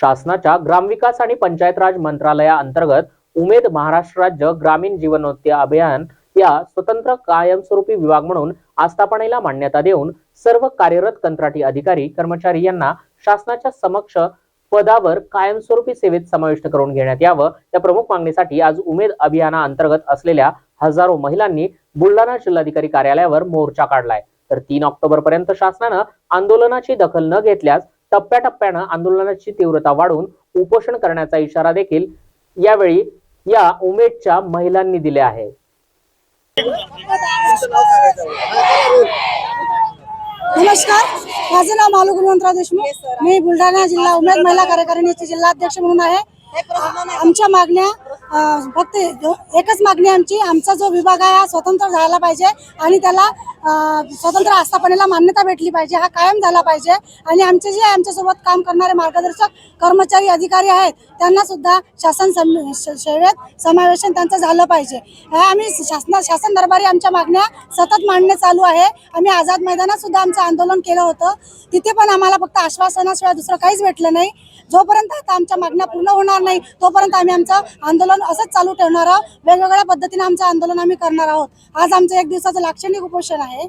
शासनाच्या ग्रामविकास आणि पंचायत राज मंत्रालयाअंतर्गत उमेद महाराष्ट्र राज्य ग्रामीण जीवनोत्ती अभियान या स्वतंत्र कायमस्वरूपी विभाग म्हणून आस्थापनेला मान्यता देऊन सर्व कार्यरत कंत्राटी अधिकारी कर्मचारी यांना शासनाच्या समक्ष पदावर कायमस्वरूपी सेवेत समाविष्ट करून घेण्यात यावं. या प्रमुख मागणीसाठी आज उमेद अभियानाअंतर्गत असलेल्या हजारो महिलांनी बुलढाणा जिल्हाधिकारी कार्यालयावर मोर्चा काढलाय. तर तीन ऑक्टोबर पर्यंत शासनानं आंदोलनाची दखल न घेतल्यास टप्प्याटप्प्यानं आंदोलनाची तीव्रता वाढून उपोषण करण्याचा इशारा देखील यावेळी या उमेदच्या महिलांनी दिले आहे. नमस्कार. माझं नाव मालू गुणवंतराव देशमुख मी बुलढाणा जिल्हा उमेद महिला कार्यकारिणीचे जिल्हाध्यक्ष म्हणून आहे. आमच्या मागण्या फक्त एकच मागणी आमची आमचा जो विभाग आहे हा स्वतंत्र झाला पाहिजे आणि त्याला स्वतंत्र आस्थापनेला मान्यता भेटली पाहिजे हा कायम झाला पाहिजे. आणि आमचे जे आमच्यासोबत काम करणारे मार्गदर्शक कर्मचारी अधिकारी आहेत त्यांना सुद्धा शासन सम- श- सेवेत समावेशन त्यांचं झालं पाहिजे. ह्या आम्ही शासना शासन दरबारी आमच्या मागण्या सतत मांडणे चालू आहे. आम्ही आझाद मैदानात सुद्धा आमचं आंदोलन केलं होतं. तिथे पण आम्हाला फक्त आश्वासनाशिवाय दुसरं काहीच भेटलं नाही. जोपर्यंत आता आमच्या मागण्या पूर्ण होणार नाही तोपर्यंत आम्ही आमचं आंदोलन असंच चालू ठेवणार आहोत. वेगवेगळ्या पद्धतीने आमचं आंदोलन आम्ही करणार आहोत. आज आमचं एक दिवसाचं लाक्षणिक उपोषण आहे.